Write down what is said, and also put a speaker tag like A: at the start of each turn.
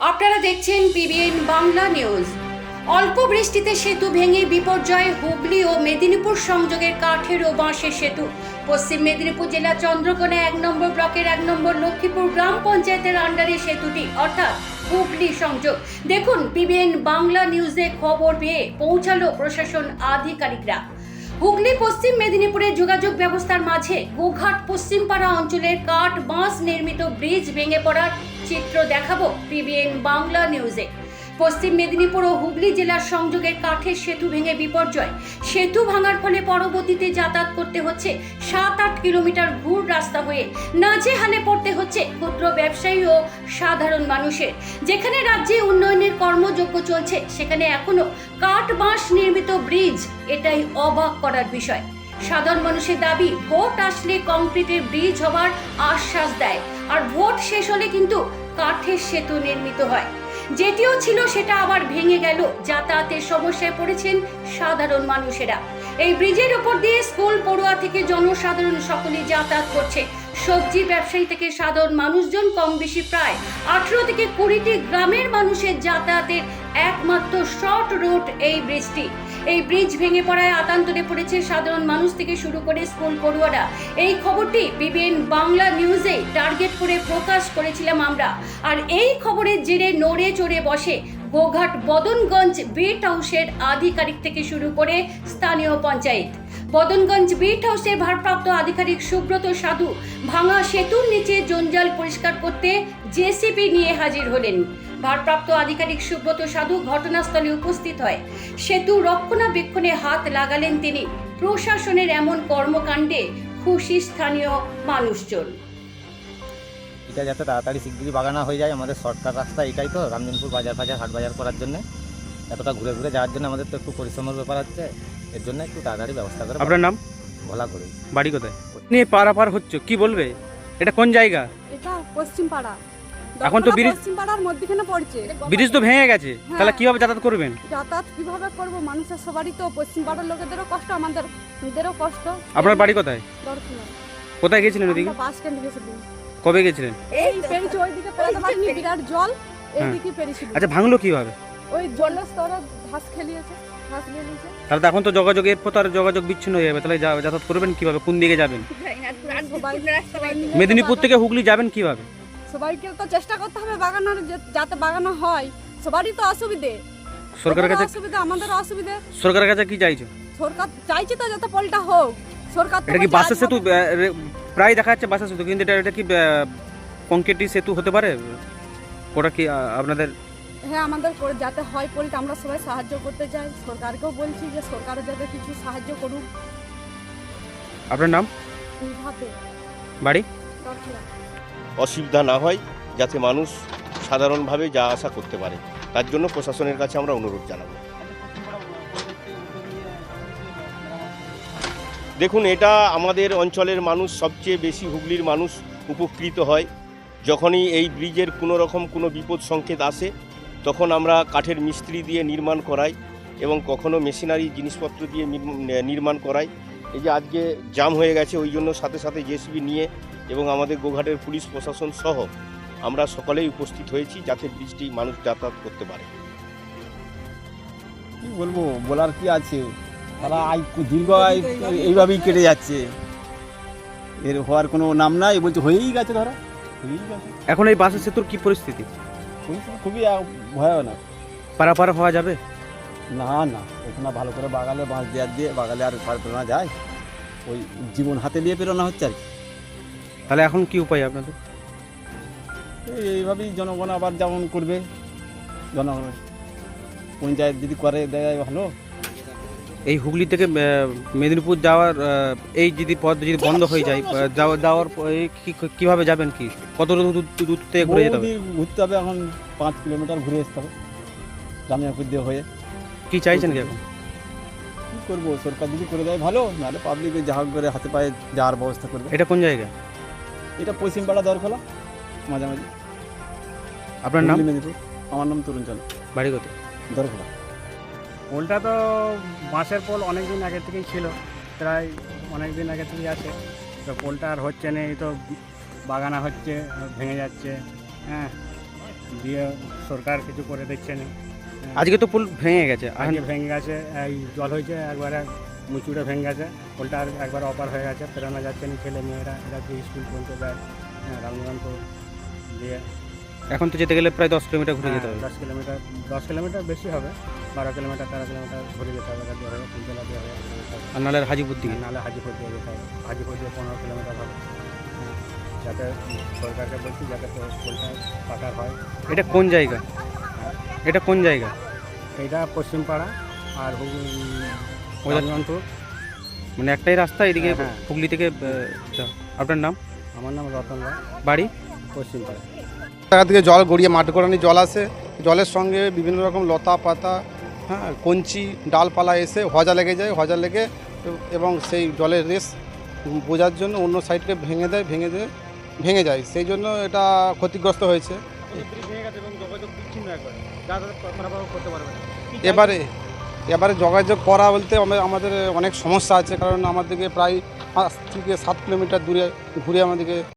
A: আপনারা দেখছেন PBN Bangla news. অল্প বৃষ্টিতে সেতু ভেঙে বিপর্যয় হুগলি ও মেদিনীপুর সংযোগের কাঠের ও বাঁশের সেতু। পশ্চিম মেদিনীপুর জেলা চন্দ্রকোনা এক নম্বর ব্লকের এক নম্বর লক্ষ্মীপুর গ্রাম পঞ্চায়েতের আন্ডারে সেতুটি, অর্থাৎ হুগলি সংযোগ। দেখুন পিবিএন বাংলা নিউজে খবর পেয়ে পৌঁছালো প্রশাসন আধিকারিকরা। হুগলি, পশ্চিম মেদিনীপুরের যোগাযোগ ব্যবস্থার মাঝে গোঘাট পশ্চিমপাড়া অঞ্চলের কাঠ বাঁশ নির্মিত ব্রিজ ভেঙে পড়ার চিত্র দেখাবো পিবিএন বাংলা নিউজে। পশ্চিম মেদিনীপুর ও হুগলি জেলার সংযোগের কাঠের সেতু ভেঙে বিপর্যয়। সেতু ভাঙার ফলে পরবর্তীতে যাতায়াত করতে হচ্ছে সাত আট কিলোমিটার ঘুর রাস্তা হয়ে। নাজেহালে পড়তে হচ্ছে ক্ষুদ্র ব্যবসায়ী ও সাধারণ মানুষের। যেখানে রাজ্যে উন্নয়নের কর্মযজ্ঞ চলছে, সেখানে এখনও কাঠ বাঁশ নির্মিত ব্রিজ, এটাই অবাক করার বিষয়। সাধারণ মানুষের দাবি, ভোট আসলে কংক্রিটের ব্রিজ হবার আশ্বাস দেয়। আর ভোট শেষ হলে কিন্তু কাঠের সেতু নির্মিত হয়। যেটিও ছিল, সেটা আবার ভেঙে গেল। যাতায়াতের সমস্যায় পড়েছেন সাধারণ মানুষেরা। এই ব্রিজের উপর দিয়ে স্কুল, পড়ুয়া থেকে জনসাধারণ সকলেই যাতায়াত করছে। সবজি ব্যবসায়ী থেকে সাধারণ মানুষজন কম বেশি প্রায় আঠেরো থেকে কুড়িটি গ্রামের মানুষের যাতায়াতের একমাত্র শর্ট রুট এই ব্রিজটি। এই ব্রিজ ভেঙে পড়ায় আতান্তরে পড়েছে সাধারণ মানুষ থেকে শুরু করে স্কুল পড়ুয়ারা। এই খবরটি বিবিএন বাংলা নিউজে টার্গেট করে প্রকাশ করেছিলাম আমরা। আর এই খবরের জেরে নড়ে চড়ে বসে গোঘাট বদনগঞ্জ বিট হাউসের আধিকারিক থেকে শুরু করে স্থানীয় পঞ্চায়েত। বদনগঞ্জ বিট হাউসের ভারপ্রাপ্ত আধিকারিক সুব্রত সাধু ভাঙা সেতুর নিচে জঞ্জাল পরিষ্কার করতে জেসিপি নিয়ে হাজির হলেন। ভারপ্রাপ্ত আধিকারিক সুব্রত সাধু ঘটনাস্থলে উপস্থিত হয়। সেতু রক্ষণাবেক্ষণে হাত লাগালেন তিনি। প্রশাসনের এমন কর্মকাণ্ডে খুশি স্থানীয় মানুষজন।
B: এটা যাতে তাড়াতাড়ি শিগগিরই বাগানা হয়ে যায় আমাদের শর্টকাট রাস্তা এটাই তো রামজনপুর বাজার ফাজার হাট বাজার করার জন্য। এতটা ঘুরে ঘুরে যাওয়ার জন্য আমাদের তো একটু পরিশ্রমের ব্যাপার আছে এর জন্য একটু তাড়াতাড়ি ব্যবস্থা করে
C: আপনার নাম?
B: ভোলা করে।
C: বাড়ি কোথায়? নিয়ে পারাপার হচ্ছে কি বলবে? এটা কোন জায়গা?
D: এটা পশ্চিম পাড়া
C: এখন তো ব্রিজ-
D: পাড়ার মধ্যখানে পড়ছে।
C: ব্রিজ তো ভেঙে গেছে। তাহলে কীভাবে যাতায়াত করবেন?
D: যাতায়াত কীভাবে করব? মানুষের সবারই তো পশ্চিম পাড়ার লোকেদেরও কষ্ট আমাদের নিজেরও কষ্ট।
C: আপনার বাড়ি কোথায়? কোথায় গেছিলেন ওদিকে
D: বাস স্ট্যান্ড গেছিলাম।
C: কবে গেছিলেন?
D: এই পেরিছি ওইদিকে পেরাতে পারিনি বিরাট জল এইদিকে পেরিছিল
C: আচ্ছা ভাঙলো কীভাবে?
D: ওই স্তরে ঘাস খেলিয়েছে
C: তাহলে তো এখন তো যোগাযোগ এরপর তো আর যোগাযোগ বিচ্ছিন্ন হয়ে যাবে। তাহলে যাতায়াত করবেন কীভাবে? কোন দিকে যাবেন?
D: মিলে
C: মেদিনীপুর থেকে হুগলি যাবেন কীভাবে?
D: সবাইকে তো চেষ্টা করতে হবে বাগানোর যাতে বাগানো হয়। সবারই তো অসুবিধে।
C: সরকারের কাছে
D: অসুবিধা আমাদের অসুবিধে।
C: সরকারের কাছে কি চাইছো?
D: সরকার চাইছে তো যাতে পলটা হোক। সরকার
C: এটা কি বাসের সেতু? প্রায় দেখা যাচ্ছে বাসের সেতু কিন্তু এটা এটা কি কংক্রিটি সেতু হতে পারে? ওটা কি আপনাদের
D: হ্যাঁ আমাদের করে যাতে হয় পলটা আমরা সবাই সাহায্য করতে চাই। সরকারকেও বলছি যে সরকার যাতে কিছু সাহায্য করুক।
C: আপনার নাম? বাড়ি?
E: অসুবিধা না হয় যাতে মানুষ সাধারণভাবে যা আশা করতে পারে। তার জন্য প্রশাসনের কাছে আমরা অনুরোধ জানাব। দেখুন, এটা আমাদের অঞ্চলের মানুষ, সবচেয়ে বেশি হুগলির মানুষ উপকৃত হয়। যখনই এই ব্রিজের কোনো রকম কোনো বিপদ সংকেত আসে, তখন আমরা কাঠের মিস্ত্রি দিয়ে নির্মাণ করাই এবং কখনো মেশিনারি জিনিসপত্র দিয়ে নির্মাণ করাই। এই যে আজকে জাম হয়ে গেছে ওই জন্য সাথে সাথে জেসিবি নিয়ে এবং আমাদের গোঘাটের পুলিশ প্রশাসন সহ আমরা সকলেই উপস্থিত হয়েছি যাতে বৃষ্টি মানুষ যাতায়াত করতে পারে।
F: কি বলব বলার কি আছে? তারা দীর্ঘ আয় এইভাবেই কেটে যাচ্ছে। এর হওয়ার কোনো নাম নাই বলছে হয়েই গেছে ধরো হয়েই গেছে।
C: এখন এই বাসের সেতুর কি পরিস্থিতি?
F: খুবই- ভয়ানক।
C: পারাপার হওয়া যাবে?
F: না না ওখানে ভালো করে বাগালে বাঁশ দেওয়ার দিয়ে বাগালে আর পার পেরোনা যায়। ওই জীবন হাতে নিয়ে পেরোনো হচ্ছে আর কি।
C: তাহলে এখন কি উপায় আপনাদের?
F: এইভাবেই জনগণ আবার যেমন করবে। জনগণ পঞ্চায়েত যদি করে দেয় ভালো।
C: এই হুগলি থেকে আহ, মেদিনীপুর যাওয়ার আহ, এই যদি পথ যদি বন্ধ হয়ে যায় আহ, যাওয়া- যাওয়ার প- এই কি- কীভাবে যাবেন কি? কত দূর দূর- দূর থেকে ঘুরে যেতে হবে?
F: বহুদিন ঘুরতে হবে এখন পাঁচ কিলোমিটার ঘুরে আসতে হবে। জামিয়াপুর দিয়ে হয়ে।
C: কি চাইছেন কি এখন
F: কী করব? সরকার যদি করে দেয় ভালো নাহলে পাবলিকে যা হোক করে হাতে পায়ে যাওয়ার ব্যবস্থা করবে।
C: এটা কোন জায়গা?
F: এটা পশ্চিমপাড়া দরখোলা মাঝামাঝি।
C: আপনার নাম?
F: মেদিনীপুর। আমার নাম তরুণ চন্দ্র।
C: বাড়ি কত
F: দরখোলা।
G: পোলটা তো বাঁশের পোল অনেক দিন আগে থেকেই ছিল প্রায় অনেক দিন আগে থেকেই আছে। তো পোলটা আর হচ্ছে না এই তো বাগানা হচ্ছে ভেঙে যাচ্ছে হ্যাঁ। দিয়ে সরকার কিছু করে দিচ্ছে না।
C: আজকে তো পুল ভেঙে গেছে।
G: আজকে ভেঙে গেছে এই জল হয়েছে একবারে মুচুড়ে ভেঙে গেছে পোলটা আর একবার অপার হয়ে গেছে প্রেরণা যাচ্ছে না ছেলে মেয়েরা এরা যে স্কুল পর্যন্ত যায় হ্যাঁ রামগঞ্জপুর দিয়ে।
C: এখন তো যেতে গেলে প্রায় দশ কিলোমিটার ঘুরে যেতে
G: হ্যাঁ,
C: হবে।
G: দশ কিলোমিটার দশ কিলোমিটার বেশি হবে বারো কিলোমিটার তেরো কিলোমিটার ঘুরে যেতে হবে গাড়ি হবে কুলতলা দিয়ে হবে।
C: আর নাহলে হাজিপুর দিকে?
G: নাহলে হাজিপুর দিয়ে যেতে হবে হাজিপুর দিয়ে পনেরো কিলোমিটার হবে। হ্যাঁ, যাতে সরকারকে বলছি যাতে পোলটা পাকার হয়।
C: এটা কোন জায়গা? এটা কোন জায়গা?
G: এইটা পশ্চিমপাড়া আর
C: ওদের- মানে একটাই রাস্তা এদিকে
G: হ্যাঁ, হ্যাঁ।
C: হুগলি থেকে আহ, যাও। আপনার নাম?
G: আমার নাম রতন রায়।
C: বাড়ি?
G: পশ্চিমপাড়া।
H: জায়গা থেকে জল গড়িয়ে মাঠ গড়ানি জল আসে। জলের সঙ্গে বিভিন্ন রকম লতা পাতা হ্যাঁ কঞ্চি ডালপালা এসে হজা লেগে যায়। হজা লেগে এবং সেই জলের রেস বোঝার জন্য অন্য সাইডকে ভেঙে দেয় ভেঙে দেয় ভেঙে যায়। সেই জন্য এটা ক্ষতিগ্রস্ত হয়েছে। এবারে এবারে যোগাযোগ করা বলতে আমাদের অনেক সমস্যা আছে, কারণ আমাদেরকে প্রায় পাঁচ থেকে সাত কিলোমিটার দূরে, ঘুরে আমাদেরকে